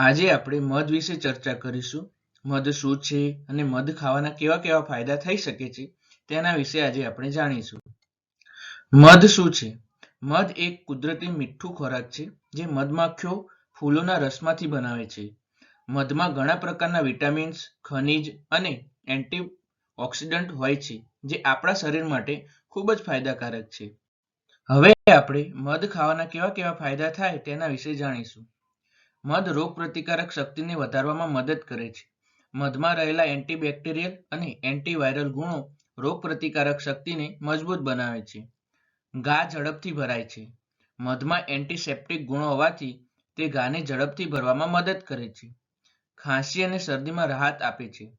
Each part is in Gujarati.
આજે આપણે મધ વિશે ચર્ચા કરીશું. મધ શું છે અને મધ ખાવાના કેવા કેવા ફાયદા થઈ શકે છે તેના વિશે આજે આપણે જાણીશું. મધ શું છે? મધ એક કુદરતી મીઠું ખોરાક છે જે મધમાખીઓ ફૂલોના રસમાંથી બનાવે છે. મધમાં ઘણા પ્રકારના વિટામિન્સ, ખનિજ અને એન્ટી ઓક્સિડન્ટ હોય છે જે આપણા શરીર માટે ખૂબ જ ફાયદાકારક છે. હવે આપણે મધ ખાવાના કેવા કેવા ફાયદા થાય તેના વિશે જાણીશું. મધ રોગ પ્રતિકારક શક્તિને વધારવામાં મદદ કરે છે. મધમાં રહેલા એન્ટીબેક્ટેરિયલ અને એન્ટીવાયરલ ગુણો રોગ પ્રતિકારક શક્તિને મજબૂત બનાવે છે. ઘા ઝડપથી ભરાય છે. મધમાં એન્ટીસેપ્ટિક ગુણો હોવાથી તે ઘાને ઝડપથી ભરવામાં મદદ કરે છે. ખાંસી અને શરદીમાં રાહત આપે છે.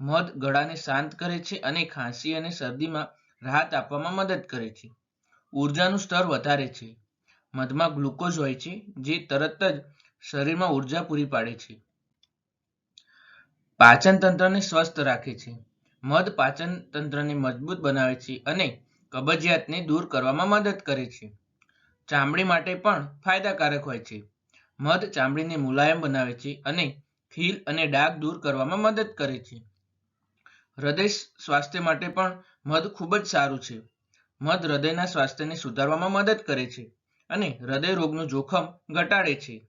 મધ ગળાને શાંત કરે છે અને ખાંસી અને શરદીમાં રાહત આપવામાં મદદ કરે છે. ઉર્જાનું સ્તર વધારે છે. મધમાં ગ્લુકોઝ હોય છે, જે તરત જ શરીરમાં ઊર્જા પૂરી પાડે છે. પાચન તંત્રને સ્વસ્થ રાખે છે. મધ પાચન તંત્રને મજબૂત બનાવે છે અને કબજિયાતને દૂર કરવામાં મદદ કરે છે. ચામડી માટે પણ ફાયદાકારક હોય છે. મધ ચામડીને મુલાયમ બનાવે છે અને ખીલ અને ડાઘ દૂર કરવામાં મદદ કરે છે. હૃદય સ્વાસ્થ્ય માટે પણ મધ ખૂબ જ સારું છે. મધ હૃદયના સ્વાસ્થ્યને સુધારવામાં મદદ કરે છે અને હૃદય રોગનું જોખમ ઘટાડે છે.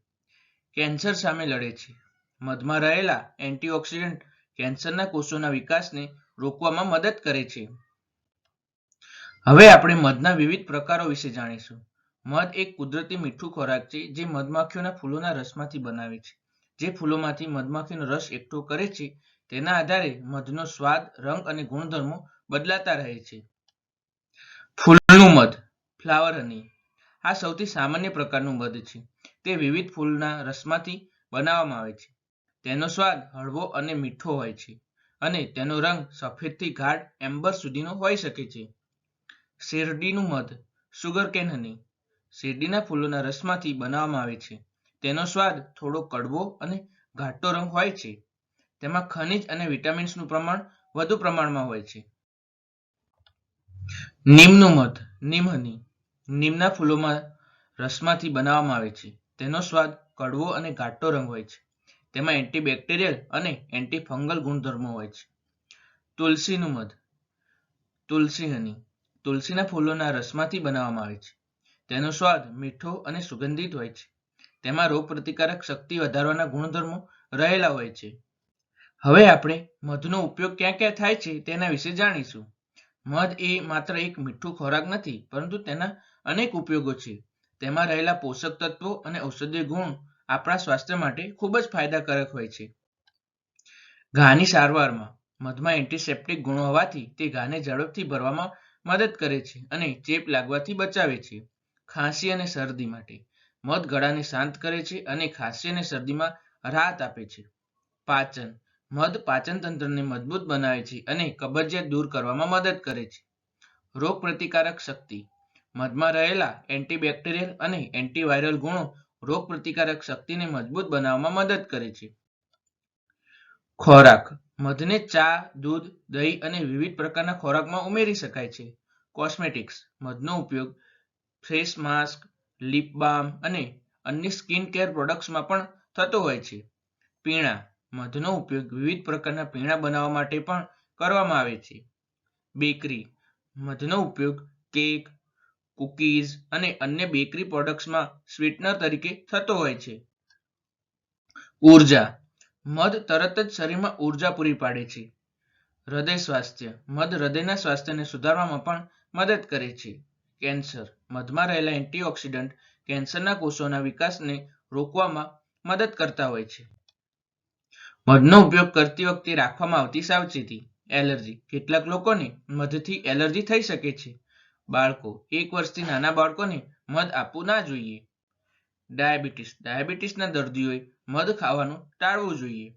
કેન્સર સામે લડે છે. મધમાં રહેલા એન્ટીઓક્સિડન્ટ કેન્સરના કોષોના વિકાસને રોકવામાં મદદ કરે છે. હવે આપણે મધના વિવિધ પ્રકારો વિશે જાણીશું. મધ એક કુદરતી મીઠું ખોરાક છે જે મધમાખીઓના ફૂલોના રસમાંથી બનાવે છે. જે ફૂલોમાંથી મધમાખીનો રસ એકઠો કરે છે, તેના આધારે મધનો સ્વાદ, રંગ અને ગુણધર્મો બદલાતા રહે છે. ફૂલનું મધ, ફ્લાવર હની આ સૌથી સામાન્ય પ્રકારનું મધ છે. તે વિવિધ ફૂલના રસમાંથી બનાવવામાં આવે છે. તેનો સ્વાદ હળવો અને મીઠો હોય છે અને તેનો રંગ સફેદથી ગાઢ એમ્બર સુધીનો હોઈ શકે છે. શેરડીનું મધ, સુગર કેન હની શેરડીના ફૂલોના રસમાંથી બનાવવામાં આવે છે. તેનો સ્વાદ થોડો કડવો અને ઘાટો રંગ હોય છે. તેમાં ખનિજ અને વિટામિન્સનું પ્રમાણ વધુ પ્રમાણમાં હોય છે. નીમનું મધ, નીમ હની નીમના ફૂલોમાં રસમાંથી બનાવવામાં આવે છે. તેનો સ્વાદ કડવો અને ઘાટો રંગ હોય છે. તેમાં એન્ટીબેક્ટેરિયલ અને એન્ટીફંગલ ગુણધર્મો હોય છે. તુલસીનું મધ. તુલસી હની. તુલસીના ફૂલોના રસમાંથી બનાવવામાં આવે છે. તેનો સ્વાદ મીઠો અને સુગંધિત હોય છે. તેમાં રોગપ્રતિકારક શક્તિ વધારવાના ગુણધર્મો રહેલા હોય છે. હવે આપણે મધનો ઉપયોગ ક્યાં ક્યાં થાય છે તેના વિશે જાણીશું. મધ એ માત્ર એક મીઠું ખોરાક નથી, પરંતુ તેના અનેક ઉપયોગો છે. તેમાં રહેલા પોષક તત્વો અને ઔષધીય ગુણ આપણા સ્વાસ્થ્ય માટે ખૂબ જ ફાયદાકારક હોય છે. ઘાની સારવારમાં મધમાં એન્ટીસેપ્ટિક ગુણો હોવાથી તે ઘાને ઝડપથી ભરવામાં મદદ કરે છે અને ચેપ લાગવાથી બચાવે છે. ખાંસી અને શરદી માટે મધ ગળાને શાંત કરે છે અને ખાંસી અને શરદીમાં રાહત આપે છે. પાચન મધ પાચન તંત્રને મજબૂત બનાવે છે અને કબજિયાત દૂર કરવામાં મદદ કરે છે. રોગ પ્રતિકારક શક્તિ મધમાં રહેલા એન્ટીબેક્ટેરિયલ અને એન્ટીવાયરલ ગુણો રોગ પ્રતિકારક શક્તિને મજબૂત બનાવવામાં મદદ કરે છે. ખોરાક. મધને ચા, દૂધ, દહીં અને વિવિધ પ્રકારના ખોરાકમાં ઉમેરી શકાય છે. કોસ્મેટિક્સ. મધનો ઉપયોગ ફેસ માસ્ક, લિપ બામ અને અન્ય સ્કિન કેર પ્રોડક્ટ્સમાં પણ થતો હોય છે. પીણા. મધનો ઉપયોગ વિવિધ પ્રકારના પીણા બનાવવા માટે પણ કરવામાં આવે છે. બેકરી. મધનો ઉપયોગ કેક કૂકીઝ અને અન્ય બેકરી પ્રોડક્ટ્સમાં સ્વીટનર તરીકે થતો હોય છે. ઊર્જા. મધ તરત જ શરીરમાં ઊર્જા પૂરી પાડે છે. હૃદય સ્વાસ્થ્ય. મધ હૃદયના સ્વાસ્થ્યને સુધારવામાં પણ મદદ કરે છે. કેન્સર. મધમાં રહેલા એન્ટીઓક્સિડન્ટ કેન્સરના કોષોના વિકાસને રોકવામાં મદદ કરતા હોય છે. મધનો ઉપયોગ કરતી વખતે રાખવામાં આવતી સાવચેતી. એલર્જી. કેટલાક લોકોને મધથી એલર્જી થઈ શકે છે. બાળકો, એક વર્ષથી નાના બાળકોને મધ આપવું ના જોઈએ. ડાયાબિટીસ, ડાયાબિટીસના દર્દીઓએ મધ ખાવાનું ટાળવું જોઈએ.